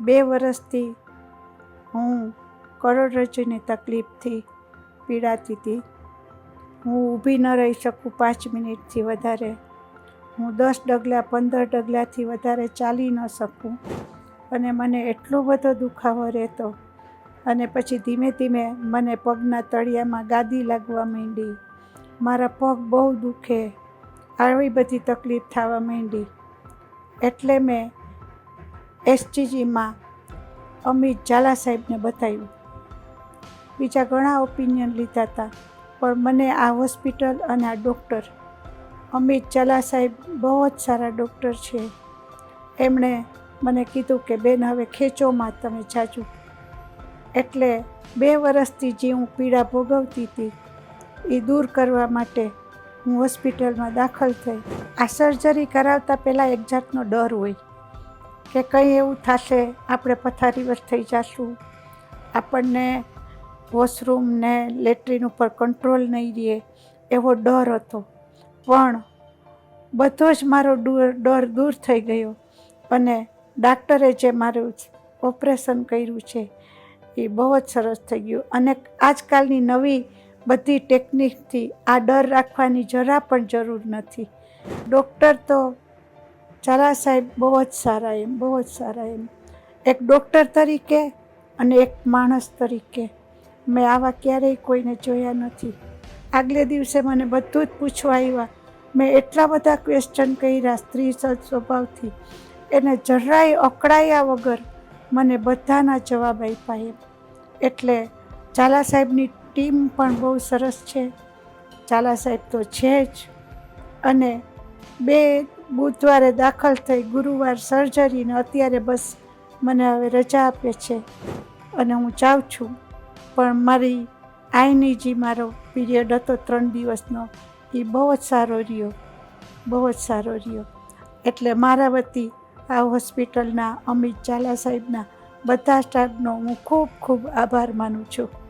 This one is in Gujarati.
બે વર્ષથી હું કરોડરજ્જુની તકલીફથી પીડાતી હતી. હું ઊભી ન રહી શકું પાંચ મિનિટથી વધારે. હું દસ ડગલા, પંદર ડગલાથી વધારે ચાલી ન શકું. અને મને એટલો બધો દુખાવો રહેતો અને પછી ધીમે ધીમે મને પગના તળિયામાં ગાદી લાગવા માંડી. મારા પગ બહુ દુખે. આવી બધી તકલીફ થવા માંડી. એટલે મેં એસજીજીમાં અમિત ઝાલા સાહેબને બતાવ્યું. બીજા ઘણા ઓપિનિયન લીધા હતા, પણ મને આ હોસ્પિટલ અને આ ડૉક્ટર અમિત ઝાલા સાહેબ બહુ જ સારા ડૉક્ટર છે. એમણે મને કીધું કે, બેન, હવે ખેંચોમાં તમે જાજો. એટલે બે વર્ષથી જે હું પીડા ભોગવતી હતી, એ દૂર કરવા માટે હું હોસ્પિટલમાં દાખલ થઈ. આ સર્જરી કરાવતા પહેલાં એક જાતનો ડર હોય. કે કંઈ એવું થશે, આપણે પથારીવશ થઈ જશું. આપણને વોશરૂમ ને લેટ્રિન ઉપર કંટ્રોલ નહીં રહે એવો ડર હતો. પણ બધો જ મારો ડર દૂર થઈ ગયો અને ડાક્ટરે જે મારું ઓપરેશન કર્યું છે, એ બહુ જ સરસ થઈ ગયું. અને આજકાલની નવી બધી ટેકનિકથી આ ડર રાખવાની જરા પણ જરૂર નથી. ડૉક્ટર તો ઝાલા સાહેબ બહુ જ સારા એમ, બહુ જ સારા એમ. એક ડૉક્ટર તરીકે અને એક માણસ તરીકે. મેં આવા ક્યારેય કોઈને જોયા નથી. આગલે દિવસે મને બધું જ પૂછવા આવ્યા. મેં એટલા બધા ક્વેશ્ચન કર્યા સ્ત્રી સદ સ્વભાવથી. એને જરાય અકળાયા વગર મને બધાના જવાબ આપ્યા એમ. એટલે ઝાલા સાહેબની ટીમ પણ બહુ સરસ છે. ઝાલા સાહેબ તો છે જ. અને બે બુધવારે દાખલ થઈ ગુરુવાર સર્જરીને અત્યારે બસ મને હવે રજા આપે છે અને હું જાઉં છું. પણ મારી આઈની જે મારો પીરિયડ હતો ત્રણ દિવસનો, એ બહુ જ સારો રહ્યો, બહુ જ સારો રહ્યો. એટલે મારા વતી આ હોસ્પિટલના અમિત ઝાલા સાહેબના બધા સ્ટાફનો હું ખૂબ ખૂબ આભાર માનું છું.